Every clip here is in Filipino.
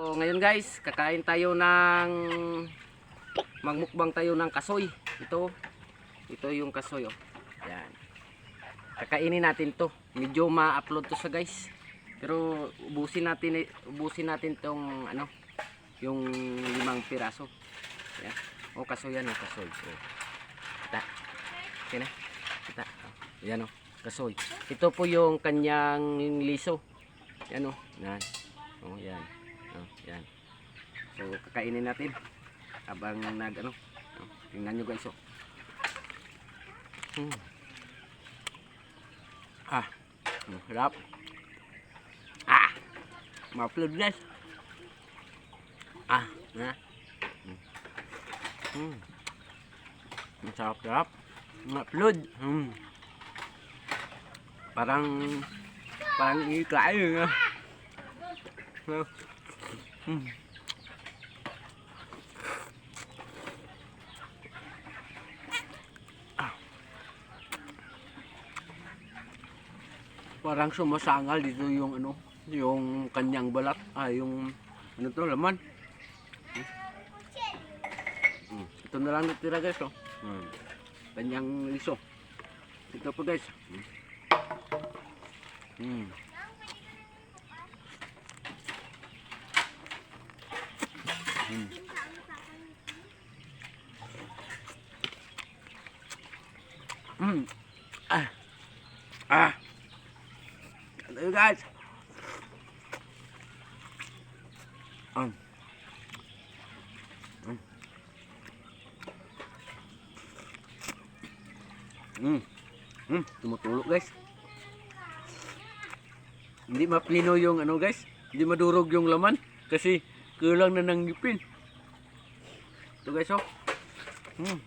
So, ngayon guys, kakain tayo ng magmukbang tayo ng kasoy. Ito, ito yung kasoy oh. Yan. Kakainin natin to. Medyo ma-upload to sa guys. Pero ubusin natin ubusin natin tong ano, yung limang piraso. Yan. Oh, kasoy yan, oh, kasoy. Oh. Kita. Na. Kita. Oh. Yan oh, kasoy. Ito po yung kanyang liso. Yan oh. Yan. Oh, yan. Oh, yan. So, kakainin natin. Habang nag, ano. Oh, tingnan nyo guys, oh. Hmm. Ah. Ang sarap. Ah. Ma-upload guys. Ah. Na. Hmm. Hmm. Ang sarap-sarap. Ma-upload. Hmm. Parang parang ikain ah. Hmm. Ah. Parang sumasangal dito yung ano, yung kanyang balat, ah yung ano to, laman. Hmm. Ito na lang natira guys, oh. Hmm. Kanyang liso. Ito po guys. Hmm. Hmm. Hmm. Mm. Ah. Ah. Hello guys. Um. Mm. Mm. Mm. Tumutulog guys. Hindi maplino yung ano guys. Hindi madurog yung laman. Kasi kulang na ng ngipin. Ito guys oh. Mm.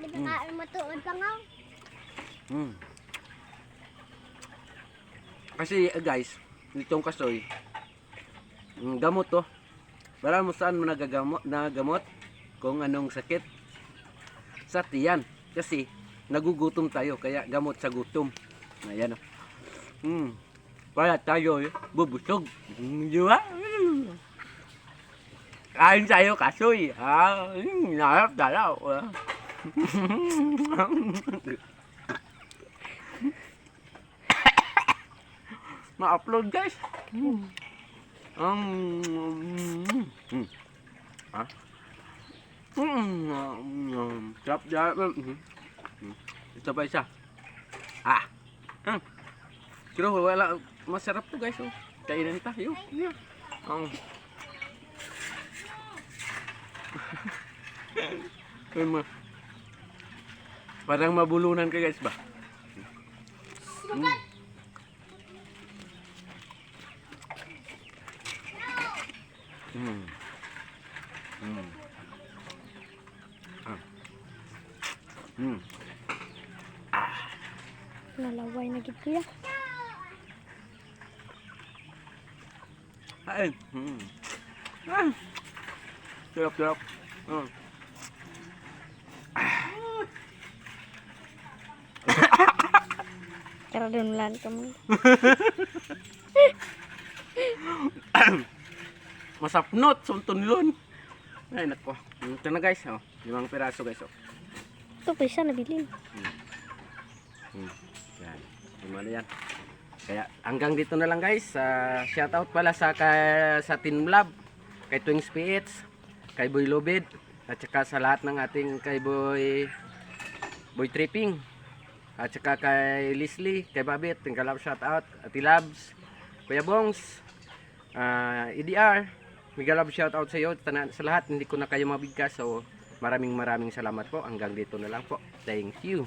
Di ba nga matuod pa nga? Mm. Kasi uh, guys, itong kasoy, mm, gamot to. Para mo saan mo nagagamot, nagamot kung anong sakit. Sa tiyan. Kasi nagugutom tayo, kaya gamot sa gutom. Ayan o. Mm. Para tayo eh, bubusog. Di ba? Kain tayo kasoy. Ha? Narap dalaw. Ma-upload guys. Mm. Um, mm. Ha? Mm. Um, sarap dyan. Mm. Mm. Ito pa isa. Ah. Mm. Pero wala. Masarap to guys. Oh. Kainin tayo. Yeah. Um. Ay, ma. Parang mabulunan ka guys ba? Mm. Mm. Mm. Ah. Mm. Nalaway na gid kuya. Ay. Mm. Ah. Sarap, sarap. Mm. Tara dun lan ka mo. Masapnot, sunton lon. Ay, nako. Ito na guys, oh. Limang piraso guys, oh. Ito pa isa nabilin. Hmm. Yan. Lima na yan. Kaya hanggang dito na lang guys. Uh, shoutout pala sa ka, sa Team Lab, kay Twings PH, kay Boy Lobid, at saka sa lahat ng ating kay Boy Boy Tripping. At saka kay Leslie, kay Babit, tingka love shoutout, Ati Labs, Kuya Bongs, uh, EDR, mega love shoutout sa iyo, sa lahat, hindi ko na kayo mabigkas, so maraming maraming salamat po, hanggang dito na lang po, thank you.